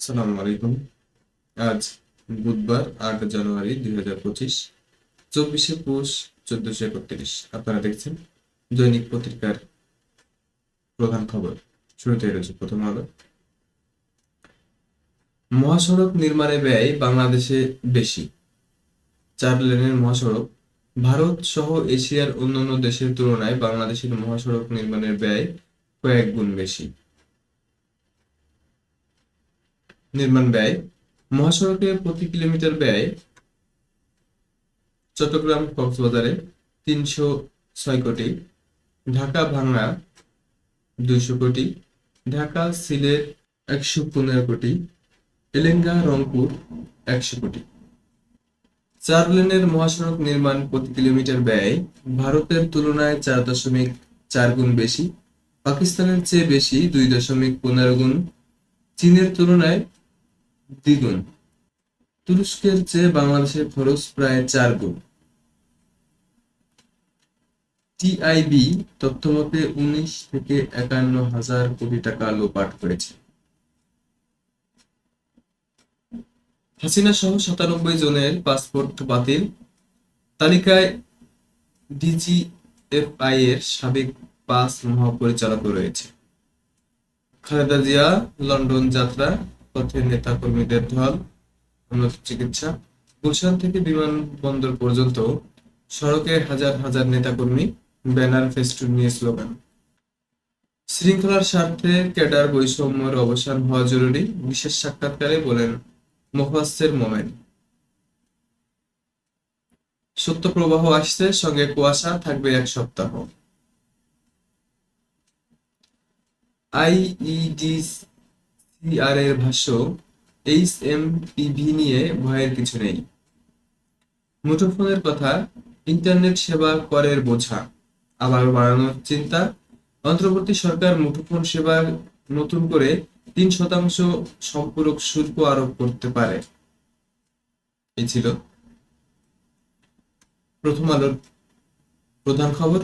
আসসালামু আলাইকুম আজ বুধবার আট জানুয়ারি দুই হাজার পঁচিশ, চব্বিশে পৌষ চোদ্দশো একত্রিশ। আপনারা দেখছেন দৈনিক পত্রিকার প্রধান খবর। শুরুতে রয়েছে প্রথম আলো। মহাসড়ক নির্মাণে ব্যয় বাংলাদেশে বেশি। চার লেনের মহাসড়ক। ভারত সহ এশিয়ার অন্যান্য দেশের তুলনায় বাংলাদেশের মহাসড়ক নির্মাণের ব্যয় কয়েক গুণ বেশি। নির্মাণ ব্যয় মহাসড়কে প্রতি কিলোমিটার ব্যয় চট্টগ্রাম কক্সবাজারে তিনশো ছয় কোটি, ঢাকা ভাঙ্গা দুইশো কোটি, ঢাকা সিলেট একশো পনেরো কোটি, এলেঙ্গা রংপুর একশো কোটি। চার লেনের মহাসড়ক নির্মাণ প্রতি কিলোমিটার ব্যয় ভারতের তুলনায় চার দশমিক চার গুণ বেশি, পাকিস্তানের চেয়ে বেশি দুই দশমিক পনেরো গুণ, চীনের তুলনায় দ্বিগুণ। তুরস্কের চেয়ে বাংলাদেশের খরচ প্রায় চার গুণ টিআইবি তথ্যমতে উনিশ থেকে একান্ন হাজার কোটি টাকা লোপাট করেছে। হাসিনা সহ সাতানব্বই জনের পাসপোর্ট বাতিল। তালিকায় ডিজিএফআই এর সাবেক পাঁচ মহাপরিচালকও রয়েছে। খালেদা জিয়া, লন্ডন যাত্রা। পথে নেতা কর্মীদের ঢল উন্নত চিকিৎসা। গুলশান থেকে বিমানবন্দর পর্যন্ত সড়কে হাজার হাজার নেতাকর্মী ব্যানার ফেস্টুন নিয়ে স্লোগান। শৃঙ্খলার স্বার্থে ক্যাডার বৈষম্যের অবসান হওয়া জরুরি, বিশেষ সাক্ষাৎকারে বলেন মোফাসের মোমেন। সত্য প্রবাহ আসছে, সঙ্গে কুয়াশা থাকবে এক সপ্তাহ। আইইডিসিআর এর ভাষ্য এইচ এম নিয়ে ভয়ের কিছু নেই। মুঠোফোনের কথা, ইন্টারনেট সেবা করের বোঝা, আবার বাড়ানোর চিন্তা, অন্তর্বর্তী সরকার মুঠোফোন সেবা নতুন করে তিন শতাংশ সম্পূরক শুল্ক আরোপ করতে পারে। এই ছিল প্রথম আলোর প্রধান খবর।